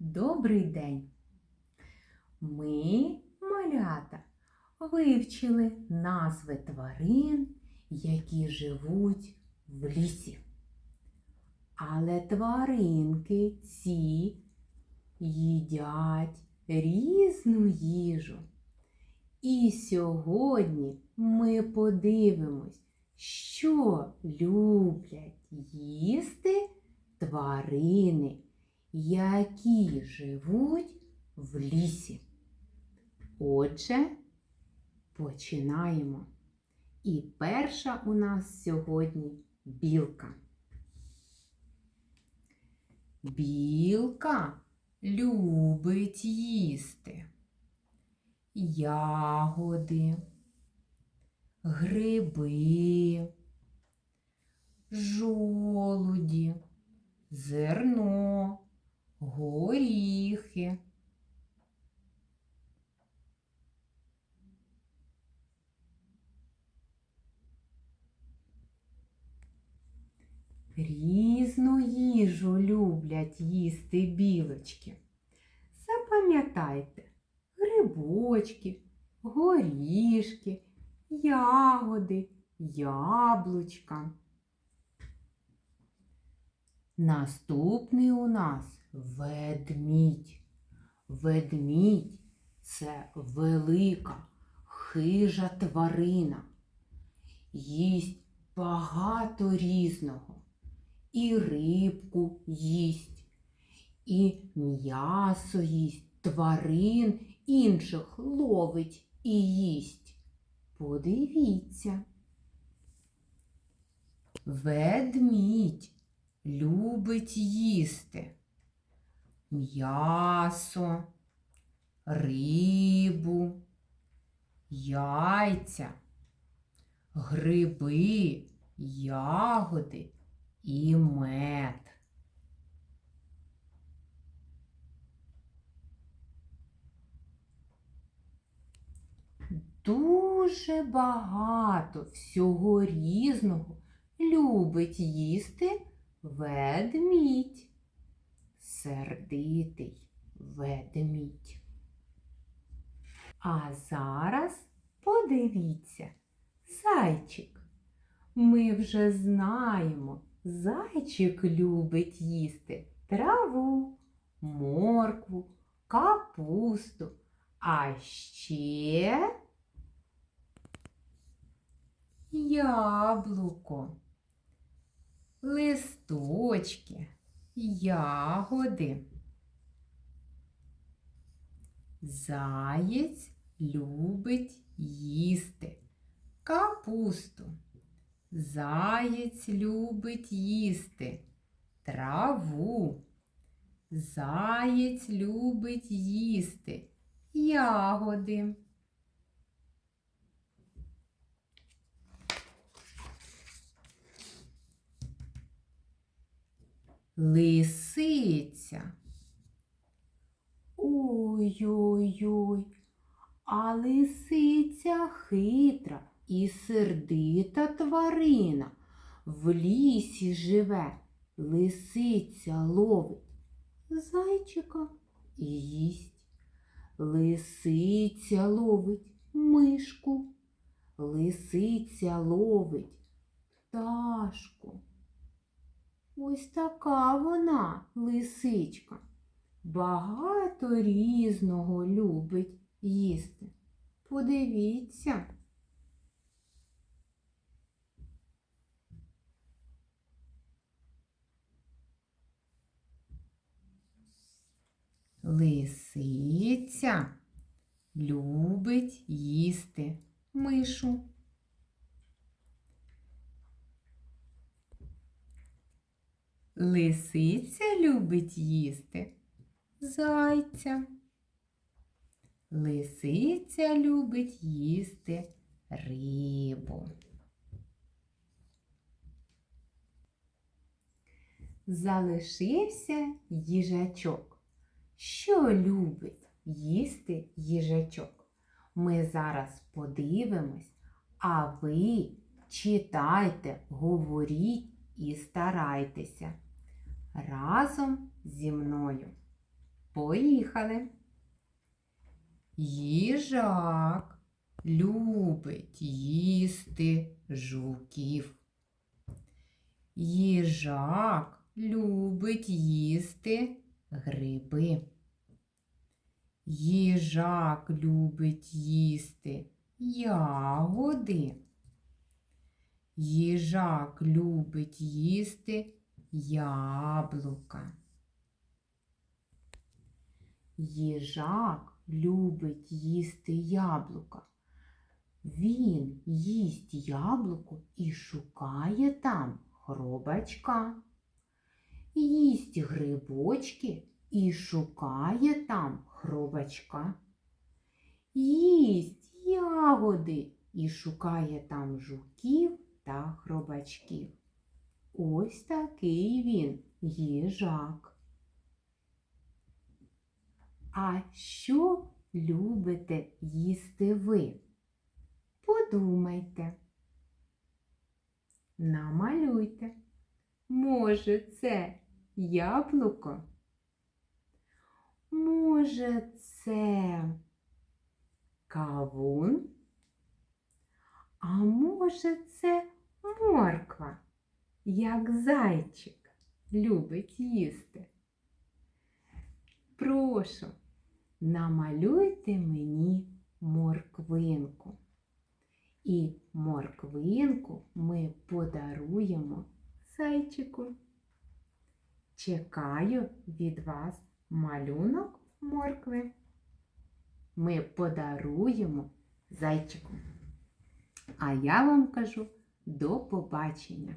Добрий день! Ми, малята, вивчили назви тварин, які живуть в лісі. Але тваринки ці їдять різну їжу. І сьогодні ми подивимось, що люблять їсти тварини, які живуть в лісі. Отже, починаємо. І перша у нас сьогодні білка. Білка любить їсти ягоди, гриби, жолуді, зерно, горіхи. Різну їжу люблять їсти білочки. Запам'ятайте грибочки, горішки, ягоди, яблучка. Наступний у нас ведмідь. Ведмідь це велика, хижа тварина. Їсть багато різного. І рибку їсть, і м'ясо їсть, тварин інших ловить і їсть. Подивіться. Ведмідь любить їсти м'ясо, рибу, яйця, гриби, ягоди і мед. Дуже багато всього різного любить їсти ведмідь. Сердитий ведмідь. А зараз подивіться, зайчик. Ми вже знаємо, зайчик любить їсти траву, моркву, капусту, а ще яблуко, листочки, ягоди. Заєць любить їсти капусту. Заєць любить їсти траву. Заєць любить їсти ягоди. Лисиця. Ой-ой-ой, а лисиця хитра і сердита тварина. В лісі живе, лисиця ловить зайчика і їсть. Лисиця ловить мишку, лисиця ловить пташку. Ось така вона, лисичка. Багато різного любить їсти. Подивіться. Лисиця любить їсти мишу. Лисиця любить їсти зайця. Лисиця любить їсти рибу. Залишився їжачок. Що любить їсти їжачок? Ми зараз подивимось, а ви читайте, говоріть і старайтеся разом зі мною. Поїхали. Їжак любить їсти жуків. Їжак любить їсти гриби. Їжак любить їсти ягоди. Їжак любить їсти яблука. Їжак любить їсти яблука. Він їсть яблуко і шукає там хробачка. Їсть грибочки і шукає там хробачка. Їсть ягоди і шукає там жуків та хробачків. Ось такий він їжак. А що любите їсти ви? Подумайте. Намалюйте. Може, це яблуко? Може, це кавун? А може, це морква, як зайчик любить їсти? Прошу, намалюйте мені морквинку. І морквинку ми подаруємо зайчику. Чекаю від вас малюнок моркви. Ми подаруємо зайчику. А я вам кажу до побачення!